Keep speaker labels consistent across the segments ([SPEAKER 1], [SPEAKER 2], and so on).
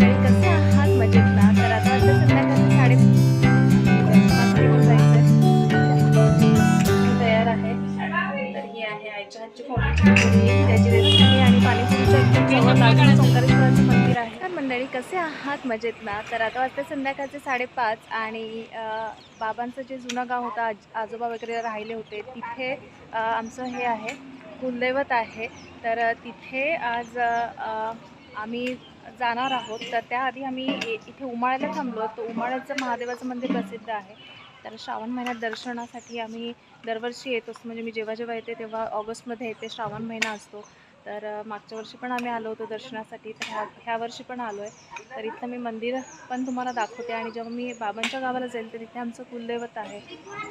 [SPEAKER 1] मंडळी कसे आहात? मजेत ना तर आता वाजता संध्याकाळी साडे पाच निघून तयार आहे. तर ही आहे आईच्या हातची कोंबडीची त्याची रेसिपी आणि पाणीपुरीचं एकदम जवळ मंदिर आहे. तर मंडळी कसे आहात? मजेत ना? तर आता वाजता संध्याकाळचे साडेपाच आणि बाबांचं जे जुनं गाव होतं आज आजोबा वगैरे राहिले होते तिथे आमचं हे आहे कुलदैवत आहे. तर तिथे आज आम्ही जाणार आहोत. तर त्याआधी आम्ही इथे उमाळ्याला थांबलो. तर उमाळ्याचं महादेवाचं मंदिर प्रसिद्ध आहे. तर श्रावण महिन्यात दर्शनासाठी आम्ही दरवर्षी येत. असतो म्हणजे मी जेव्हा जेव्हा येते तेव्हा ऑगस्टमध्ये येते. श्रावण महिना असतो. तर मागच्या वर्षी पण आम्ही आलो होतो दर्शनासाठी. तर ह्या ह्या वर्षी पण आलो आहे तर इथं मी मंदिर पण तुम्हाला दाखवते. आणि जेव्हा मी बाबांच्या गावाला जाईल तर तिथे आमचं कुलदैवत आहे.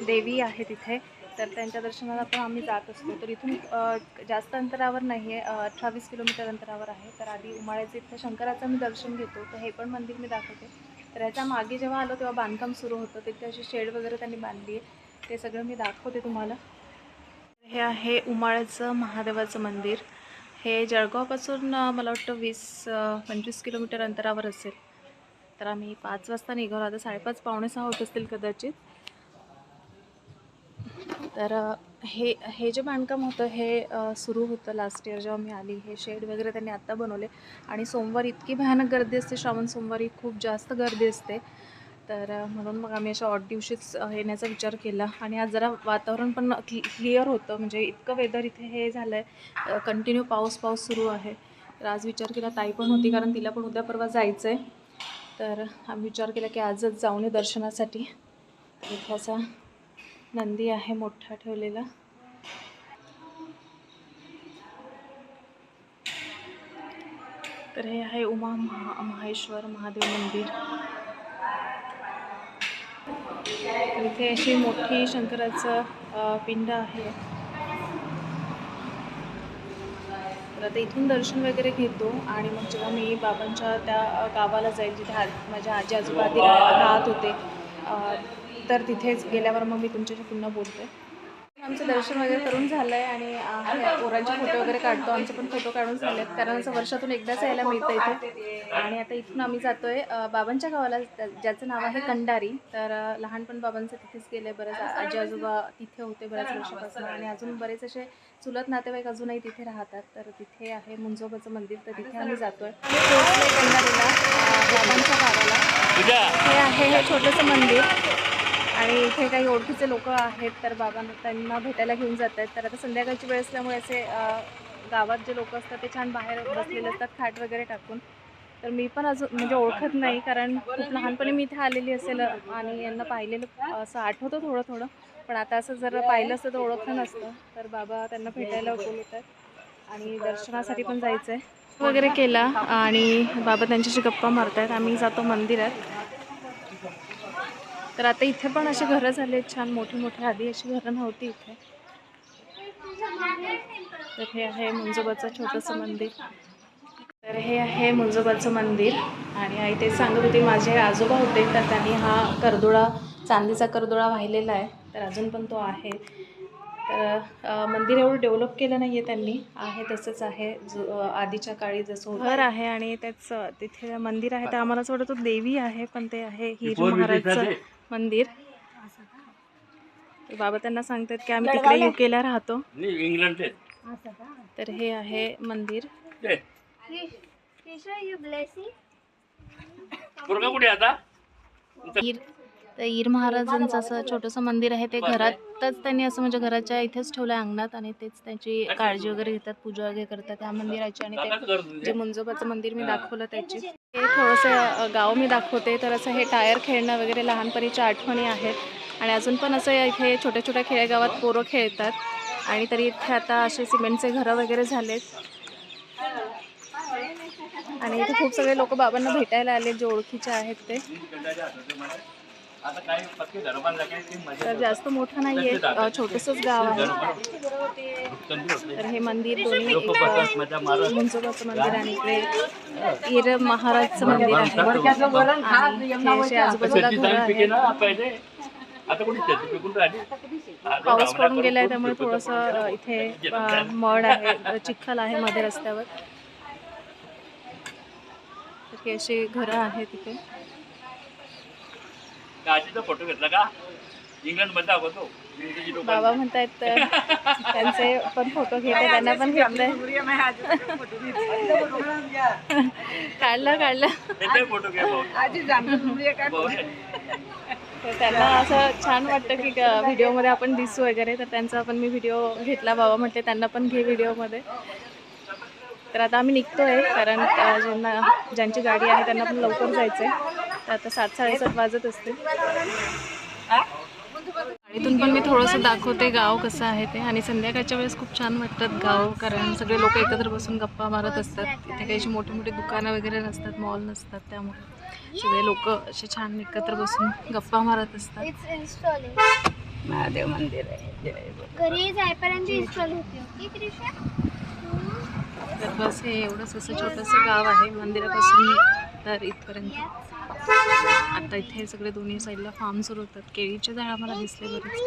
[SPEAKER 1] देवी आहे तिथे. तर त्यांच्या दर्शनाला पण आम्ही जात असतो. तर इथून जास्त अंतरावर नाही आहे अठ्ठावीस किलोमीटर अंतरावर आहे. तर आधी उमाळ्याचं इथं शंकराचं मी दर्शन घेतो. तर हे पण मंदिर मी दाखवते. तर याच्या मागे जेव्हा आलो तेव्हा बांधकाम सुरू होतं. तिथे अशी शेड वगैरे त्यांनी बांधली आहे. ते सगळं मी दाखवते तुम्हाला. हे आहे उमाळ्याचं महादेवाचं मंदिर. हे जळगावपासून मला वाटतं वीस पंचवीस किलोमीटर अंतरावर असेल. तर आम्ही पाच वाजता निघालो. आता साडेपाच पावणे सहा होत असतील कदाचित. तर हे हे जे बांधकाम होतं हे सुरू होतं लास्ट इयर जेव्हा मी आली हे शेड वगैरे त्यांनी आत्ता बनवले. आणि सोमवार इतकी भयानक गर्दी असते श्रावण सोमवारी खूप जास्त गर्दी असते. तर म्हणून मग आम्ही अशा ऑट दिवशीच येण्याचा विचार केला. आणि आज जरा वातावरण पण क्लि क्लिअर होतं. म्हणजे इतकं वेदर इथे हे झालं आहे कंटिन्यू पाऊस पाऊस सुरू आहे. तर आज विचार केला ताई पण होती कारण तिला पण उद्या परवा जायचं आहे तर आम्ही विचार केला की आजच जाऊन ये दर्शनासाठी. इथे असा नंदी आहे मोठा ठेवलेला. तर हे आहे उमा महा महेश्वर महादेव मंदिर. इथे अशी मोठी शंकराचं पिंड आहे. तर आता इथून दर्शन वगैरे घेतो आणि मग जेव्हा मी बाबांच्या त्या गावाला जाईल जिथे आ माझ्या आजी आजोबा आधी राहत होते. तर तिथेच गेल्यावर मग मी तुमच्याशी पुन्हा बोलते. आमचं दर्शन वगैरे करून झालं आहे आणि अ, हे पोरांचे फोटो वगैरे काढतो. आमचे पण फोटो काढून झाले आहेत कारण असं वर्षातून एकदाच यायला मिळतं इथे. आणि आता इथून आम्ही जातो आहे बाबांच्या गावाला. ज्याचं नाव आहे कंडारी. तर लहानपण बाबांचं तिथेच गेलं बरेच. आजी आजोबा तिथे होते बऱ्याच वर्षापासून. आणि अजून बरेच असे चुलत नातेवाईक अजूनही तिथे राहतात. तर तिथे आहे मुंजोबाचं मंदिर. तर तिथे आम्ही जातो आहे आम्ही कंडारीला बाबांच्या गावाला. हे आहे हे छोटंसं मंदिर. आणि इथे काही ओळखीचे लोक आहेत तर बाबांना त्यांना भेटायला घेऊन जात आहेत. तर आता संध्याकाळची वेळ असल्यामुळे असे गावात जे लोक असतात ते छान बाहेर बसलेले असतात खाट वगैरे टाकून. तर मी पण अजून म्हणजे ओळखत नाही कारण खूप लहानपणी मी इथे आलेली असेल आणि यांना पाहिलेलं असं आठवतं थोडं थोडं. पण आता असं जर पाहिलं असतं तर ओळखलं नसतं. तर बाबा त्यांना भेटायला बोलवतात आणि दर्शनासाठी पण जायचं आहे वगैरे केला आणि बाबा त्यांच्याशी गप्पा मारत आहेत आम्ही जातो मंदिरात. तर आता इथे पण अशी घरं झाली आहेत छान मोठी मोठी. आधी अशी घरं नव्हती इथे. तर हे आहे मुंजोबाचं छोटंसं मंदिर. तर हे आहे मुंजोबाचं मंदिर. आणि आई ते सांगत होते माझे आजोबा होते तर त्यांनी हा करदोळा चांदीचा करदोळा वाहिलेला आहे. तर अजून पण तो आहे. तर मंदिर एवढं डेव्हलप केलं नाही आहे त्यांनी. आहे तसंच आहे. जो आधीच्या काळी जसं होतं. घर आहे आणि त्याच तिथे मंदिर आहे. तर आम्हाला असं वाटतं तो देवी आहे पण ते आहे हिर महाराजचं. मंदिर. बाबा त्यांना सांगतात की आम्ही तिकडे युकेला राहतो.
[SPEAKER 2] इंग्लंड
[SPEAKER 1] तर हे आहे मंदिर. तर ईर महाराजांचं असं छोटंसं मंदिर आहे ते घरातच त्यांनी असं म्हणजे घराच्या इथेच ठेवलं आहे अंगणात आणि तेच त्यांची काळजी वगैरे घेतात पूजा वगैरे करतात. त्या मंदिराची आणि ते
[SPEAKER 2] तुझे.
[SPEAKER 1] जे मुंजोबाचं मंदिर मी दाखवलं त्याची. हे थोडंसं गाव मी दाखवते. तर असं हे टायर खेळणं वगैरे लहानपणीच्या आठवणी आहेत. आणि अजून पण असं इथे छोट्या छोट्या खेडेगावात पोरं खेळतात. आणि तरी इथे आता असे सिमेंटचे घरं वगैरे झालेत. आणि इथे खूप सगळे लोक बाबांना भेटायला आले जे ओळखीचे आहेत ते. तर जास्त मोठं नाहीये अ, छोटंसंच गाव आहे. तर हे मंदिर दोन्ही मुंजोबाचं मंदिर आणि इकडे ईर महाराजचं मंदिर आहे. हे आजूबाजूला घरं
[SPEAKER 2] राहिली?
[SPEAKER 1] पाऊस पडून गेलाय त्यामुळे थोडंसं इथे मड आहे चिखल आहे मध्ये रस्त्यावर तर ही अशी घरं आहेत इथे.
[SPEAKER 2] आजीचा फोटो घेतला का? इंग्लंडमध्ये दाखवतो
[SPEAKER 1] बाबा म्हणतायत तर त्यांचे पण फोटो घेते त्यांना पण घेतलंय. काढला काढला.
[SPEAKER 2] फोटो.
[SPEAKER 1] तर त्यांना असं छान वाटतं की क- व्हिडिओमध्ये आपण दिसू वगैरे तर त्यांचा पण मी व्हिडिओ घेतला. बाबा म्हटले त्यांना पण घे व्हिडिओमध्ये. तर आता आम्ही निघतोय कारण ज्यांना ज्यांची गाडी आहे त्यांना पण लवकर जायचं आहे आता सात साडेसात वाजत असते गाडीतून पण मी थोडंसं दाखवते गाव कसं आहे ते. आणि संध्याकाळच्या वेळेस खूप छान वाटतात गाव कारण सगळे लोक एकत्र बसून गप्पा मारत असतात. तिथे काही अशी मोठी मोठी दुकानं वगैरे नसतात मॉल नसतात त्यामुळे. सगळे लोक असे छान एकत्र बसून गप्पा मारत असतात.
[SPEAKER 3] महादेव मंदिर आहे.
[SPEAKER 4] घरी इन्स्टॉल होते.
[SPEAKER 1] तर बस हे एवढंच. असं छोटंसं गाव आहे. मंदिरापासून तर इथपर्यंत. आता इथे सगळे दोन्ही साईडला फार्म सुरू होतात. केळीचे झाड आम्हाला दिसले बरेच.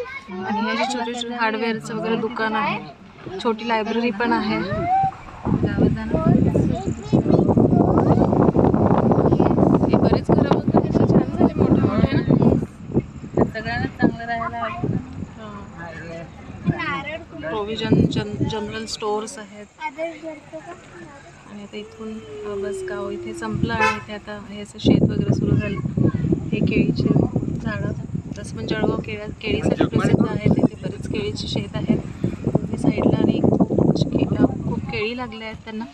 [SPEAKER 1] आणि हे जे छोटे छोटे हार्डवेअरचं वगैरे दुकान आहे छोटी लायब्ररी पण आहे. गावात जाणं हे बरेच घरं वगैरे असे छान झाले मोठे मोठे ना
[SPEAKER 3] सगळ्यांना चांगलं राहायला हवं.
[SPEAKER 4] नारळ कुठे
[SPEAKER 1] प्रोव्हिजन जन जनरल स्टोअर्स आहेत. आणि आता इथून बस गाव इथे संपलं आणि इथे आता हे असं शेत वगैरे सुरू झालं. हे केळीचे झाडं तसं पण जळगाव केळ्या केळीसाठी प्रसिद्ध आहे तिथे बरेच केळीचे शेत आहेत. दोन्ही साईडला आणि खूप खूप केळी लागले आहेत त्यांना.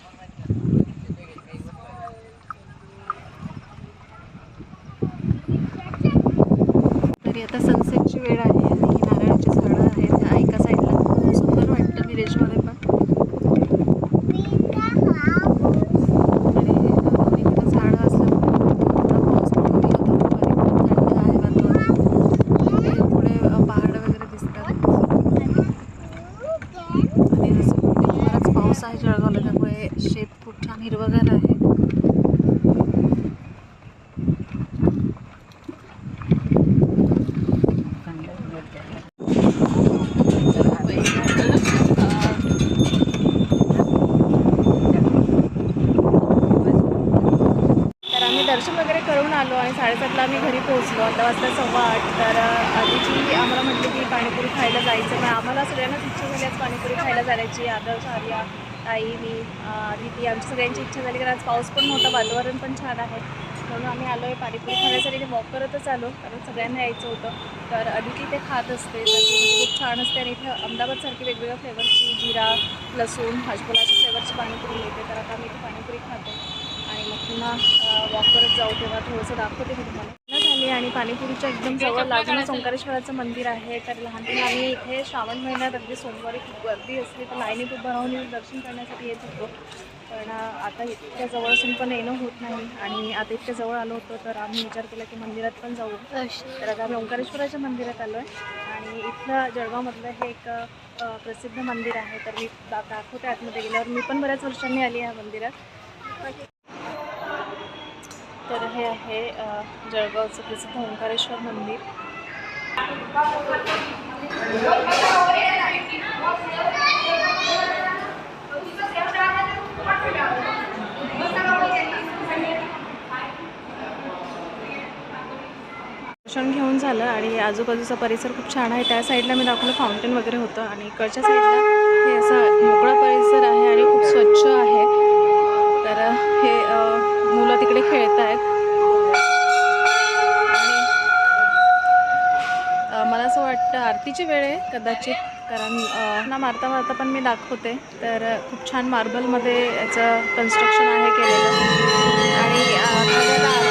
[SPEAKER 1] तरी आता सनसेटची वेळ आहे आणि ही नारळाची झाडं आहेत त्या एका साईडला खूप सुंदर वाटतं विलेजमध्ये पण आणि दोन्हीकडे झाडं असल्यामुळे थोडा पाऊस पडून गेला होता दुपारी खूप थंड आहे वातावरण इथे थोडे अ, पहाड वगैरे दिसतात आणि जसं की बराच पाऊस आहे जळगावला त्यामुळे शेत खूप छान हिरवगार आहे तर आम्ही दर्शन वगैरे करून आलो आणि साडेसातला आम्ही घरी पोहोचलो. आता वाजता सव्वा आठ. तर आधीची आम्हाला म्हटली की पाणीपुरी खायला जायचं. मग आम्हाला सगळ्यांनाच इच्छा झाली आज पाणीपुरी खायला जाण्याची. आदर्श आर्या ताई मी दीदी आमची सगळ्यांची इच्छा झाली. कारण आज पाऊस पण नव्हता वातावरण पण छान आहे. म्हणून आम्ही आलो आहे पाणीपुरी खाण्यासाठी. वॉक करतच आलो. कारण सगळ्यांना यायचं होतं. तर अदिती ते खात असते. तर म्हणजे खूप छान असते. आणि इथं अहमदाबादसारखी वेगवेगळ्या फ्लेवरची जिरा लसूण हजबोलाच्या फ्लेवरची पाणीपुरी येते. तर आता आम्ही इथे पाणीपुरी खातो आणि मग पुन्हा वॉक करत जाऊ तेव्हा थोडंसं दाखवते मी तुम्हाला. झाली आणि पाणीपुरीच्या एकदम जवळ लागूनच ओंकारेश्वराचं मंदिर आहे. तर लहानपणी आम्ही इथे श्रावण महिन्यात अगदी सोमवारी खूप गर्दी असते. तर लाईनीत उभं राहून येऊन दर्शन करण्यासाठी येत होतो. पण आता इतक्या जवळ असून पण येणं होत नाही. आणि आता इतक्या जवळ आलो होतो तर आम्ही विचार केला की मंदिरात पण जाऊ. तर आता आम्ही ओंकारेश्वराच्या मंदिरात आलो आहे आणि इथलं जळगावमधलं हे एक प्रसिद्ध मंदिर आहे. तर मी दा दाखवते आतमध्ये गेल्यावर. मी पण बऱ्याच वर्षांनी आली या मंदिरात. तर हे आहे जळगावचं प्रसिद्ध ओंकारेश्वर मंदिर. दर्शन घेऊन झालं आणि आजूबाजूचा परिसर खूप छान आहे. त्या साईडला मी दाखवलं फाउंटेन वगैरे होतं आणि इकडच्या साईडला हे असा मोकळा परिसर आहे आणि खूप स्वच्छ आहे. तर हे मुलं तिकडे खेळत आहेत आणि मला असं वाटतं आरतीची वेळ आहे. कदाचित कारण ना मारता मारता पण मी दाखवते. तर खूप छान मार्बलमध्ये याचं कन्स्ट्रक्शन आहे केलेलं. आणि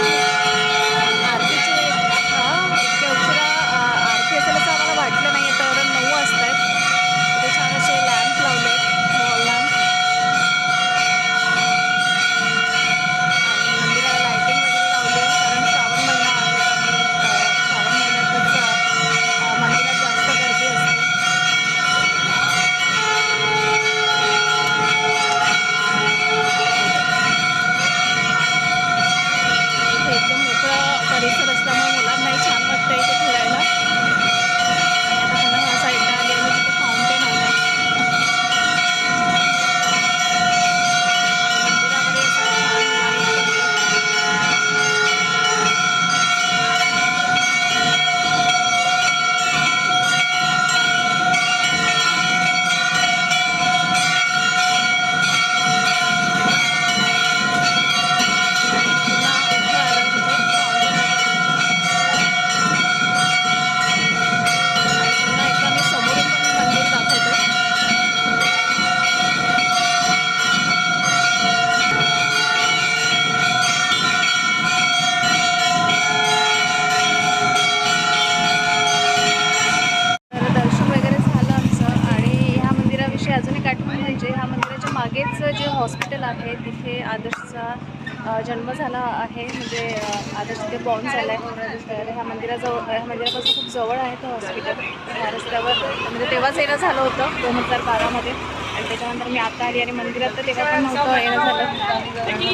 [SPEAKER 1] बॉर्न झाला आहे तर ह्या मंदिराजवळ ह्या मंदिरापासून खूप जवळ आहे तो हॉस्पिटल. ह्या रस्त्यावर म्हणजे तेव्हाच येणं झालं होतं दोन हजार बारामध्ये. आणि त्याच्यानंतर मी आता आली आणि मंदिरात तर तेव्हा पण नव्हतं येणं झालं.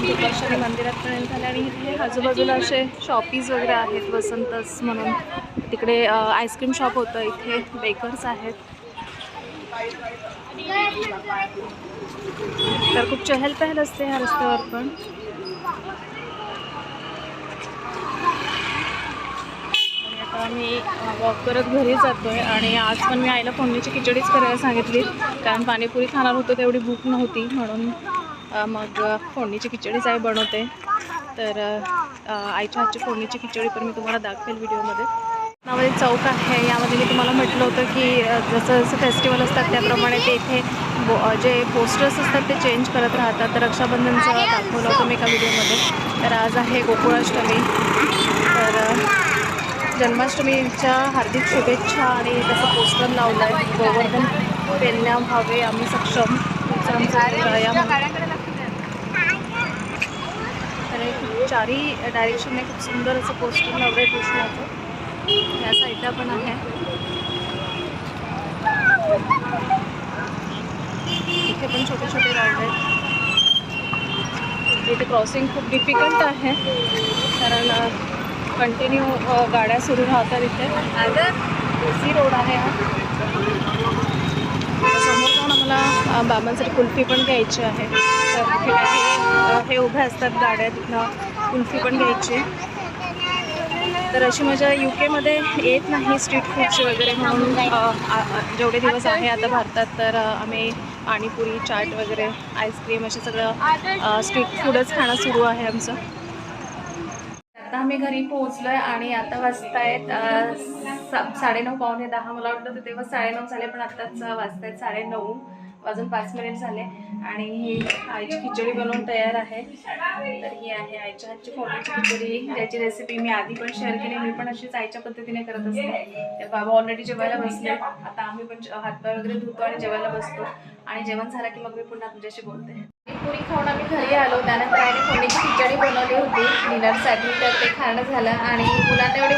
[SPEAKER 1] खूप वर्षांनी मंदिरात पण येणं झालं. आणि इथे आजूबाजूला असे शॉपीज वगैरे आहेत वसंतस म्हणून. तिकडे आईस्क्रीम शॉप होतं इथे बेकर्स आहेत. तर खूप चहल पहल असते ह्या रस्त्यावर पण. आता वॉक करत घरी जातो आहे आणि आज पण मी आईला फोडणीची खिचडीच करायला सांगितली. कारण पाणीपुरी खाणार होतो तेवढी भूक नव्हती म्हणून मग फोडणीची खिचडीच आई बनवते. तर आईच्या हातची फोडणीची खिचडी पण मी तुम्हाला दाखवेल व्हिडिओमध्ये. नावाचे चौक आहे यामध्ये मी तुम्हाला म्हटलं होतं की जसं जसं फेस्टिवल असतात त्याप्रमाणे ते इथे बो जे पोस्टर्स असतात ते चेंज करत राहतात. तर रक्षाबंधनचं दाखवलं होतं मी एका व्हिडिओमध्ये. तर आज आहे गोकुळाष्टमी. तर जन्माष्टमीच्या हार्दिक शुभेच्छा आणि त्याचं पोस्टर लावलं आहे गोवर्धन पेलण्या व्हावे आम्ही सक्षम. खूप चारही डायरेक्शनने खूप सुंदर असं पोस्टर लावलं आहे कृष्णाचं. या साईडला पण आहे. इथे पण छोटे छोटे राऊंड आहेत. इथे क्रॉसिंग खूप डिफिकल्ट आहे. कारण कंटिन्यू गाड्या सुरू राहतात इथे. एसी रोड आहे हा. समोर जाऊन आम्हाला बाबांसाठी कुल्फी पण घ्यायची आहे. तर तिथे हे उभे असतात गाड्या तिथनं कुल्फी पण घ्यायची. तर अशी मजा यू केमध्ये येत नाही स्ट्रीट फूडची वगैरे म्हणून जेवढे दिवस आहे आता भारतात तर आम्ही पाणीपुरी चाट वगैरे आईस्क्रीम असे सगळं स्ट्रीट फूडच खाणं सुरू आहे आमचं. आता आम्ही घरी पोहोचलो आहे आणि आता वाजतायत सा- साडेनऊ पावणे दहा मला वाटलं तर तेव्हा साडेनऊ झाले पण आत्ताच वाजतायत साडेनऊ. अजून पाच मिनिट झाले आणि ही आईची खिचडी बनवून तयार आहे. तर ही आहे आईच्या हातची फोडणीची खिचडी. ज्याची रेसिपी मी आधी पण शेअर केली मी पण अशीच आईच्या पद्धतीने करत असते. तर बाबा ऑलरेडी जेवायला बसले. आता आम्ही पण हातपाय वगैरे धुतो आणि जेवायला बसतो. आणि जेवण झालं की मग मी पुन्हा तुमच्याशी बोलते. पुरी खाऊन आम्ही घरी आलो. त्यानंतर आईने फोडणीची खिचडी बनवली होती. डिनरसाठी तर ते खाणं झालं. आणि मुलांना एवढी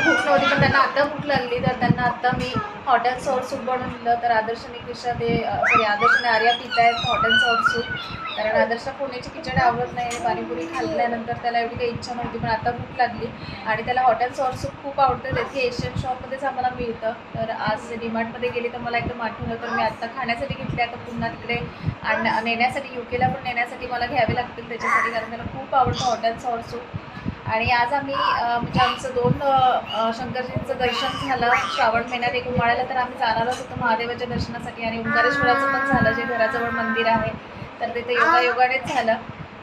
[SPEAKER 1] त्यांना आता भूक लागली तर त्यांना आता मी हॉटेल सॉर सूप बनवून दिलं तर आदर्शने क्रिशा ते सॉरी आदर्शने आर्या पित आहेत हॉटेल सॉर सूप कारण आदर्श पुण्याची खिचडी आवडत नाही आणि पाणीपुरी खाल्ल्यानंतर त्याला एवढी काही इच्छा नव्हती पण आता भूक लागली. आणि त्याला हॉटेल सॉर सूप खूप आवडतं. त्याची एशियन शॉपमध्येच आम्हाला मिळतं. तर आज डीमार्टमध्ये गेली तर मला एकदम आठवलं तर मी आत्ता खाण्यासाठी घेतले. आता पुन्हा तिकडे आण नेण्यासाठी यू केला पण नेण्यासाठी मला घ्यावे लागतील त्याच्यासाठी. कारण त्याला खूप आवडतं हॉटेल सॉर सूप आणि आज आम्ही म्हणजे आमचं दोन शंकरजींचं दर्शन झालं श्रावण महिन्यात एक उमाळ्याला तर आम्ही जाणारच होतो महादेवाच्या दर्शनासाठी आणि ओंकारेश्वराचं पण झालं जे घराजवळ मंदिर आहे तर तिथे योगायोगानेच झालं.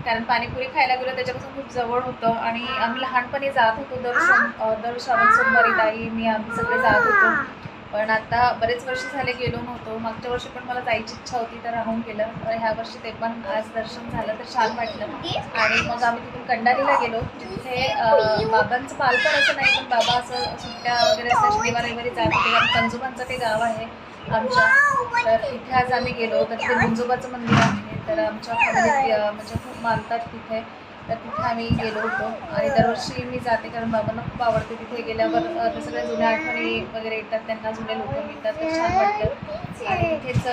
[SPEAKER 1] कारण पाणीपुरी खायला गेलो त्याच्यापासून खूप जवळ होतं आणि आम्ही लहानपणी जात होतो दर दर श्रावण सोमवारी ताई मी आम्ही सगळे जात होतो. पण आता बरेच वर्ष झाले गेलो नव्हतो. मागच्या वर्षी पण मला जायची इच्छा होती तर राहून गेलं. तर ह्या वर्षी ते पण आज दर्शन झालं तर छान वाटलं. आणि मग आम्ही तिथून कंडारीला गेलो. तिथे बाबांचं बालपण असं नाही पण बाबा असं सुट्ट्या वगैरे असं शनिवार रविवारी जात होते. कंजोबांचं ते गाव आहे आमच्या. तर तिथे आज आम्ही गेलो. तर तिथे मंजुबाचं मंदिर आहे. तर आमच्या म्हणजे खूप मानतात तिथे. तर तिथे आम्ही गेलो होतो. आणि दरवर्षी मी जाते कारण बाबांना खूप आवडते. तिथे गेल्यावर त्या सगळ्या जुन्या आठवणी वगैरे येतात. त्यांना जुने लोक मिळतात. ते छान वाटतं. आणि तिथेच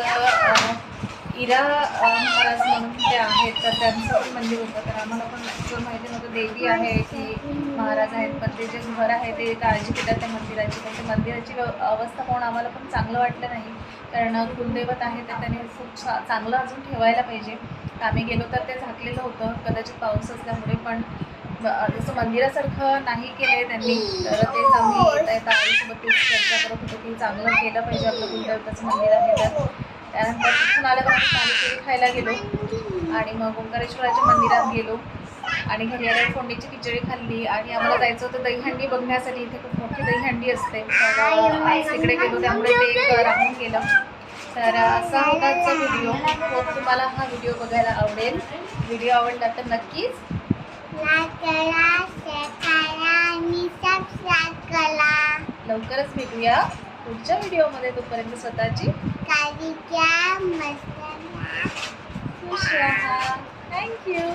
[SPEAKER 1] इरा महाराज म्हणून तिथे आहेत. तर त्यांचं मंदिर होतं. तर आम्हाला पण ॲक्च्युअल माहिती नव्हतं देवी आहे की महाराज आहेत. पण ते जे घर आहे ते काळजी घेतात त्या मंदिराची. पण त्या मंदिराची अवस्था पाहून आम्हाला पण चांगलं वाटलं नाही. कारण कुलदैवत आहे तर त्याने खूप छा चांगलं अजून ठेवायला पाहिजे. आम्ही गेलो तर ते झाकलेलं होतं कदाचित पाऊस असल्यामुळे पण जसं मंदिरासारखं नाही केलं त्यांनी तर ते आम्ही येता येता आईसोबत चर्चा करत होतो की चांगलं केलं पाहिजे आपलं कुलदेवताचं मंदिर आहे तर. त्यानंतर तिथून आल्यावर आम्ही पाणीपुरी खायला गेलो आणि मग ओंकारेश्वराच्या मंदिरात गेलो आणि घरी आल्यावर फोंडीची खिचडी खाल्ली आणि आम्हाला जायचं होतं दहीहंडी बघण्यासाठी इथे खूप मोठी दहीहंडी असते. तिकडे गेलो त्यामुळे ते राहून गेलं. तर असा होता आजचा व्हिडिओ होप तुम्हाला हा व्हिडिओ बघायला आवडेल. व्हिडिओ आवडला तर नक्कीच लवकरच भेटूया पुढच्या व्हिडिओमध्ये तोपर्यंत स्वतःची
[SPEAKER 4] काळजी घ्या मस्त
[SPEAKER 1] थँक्यू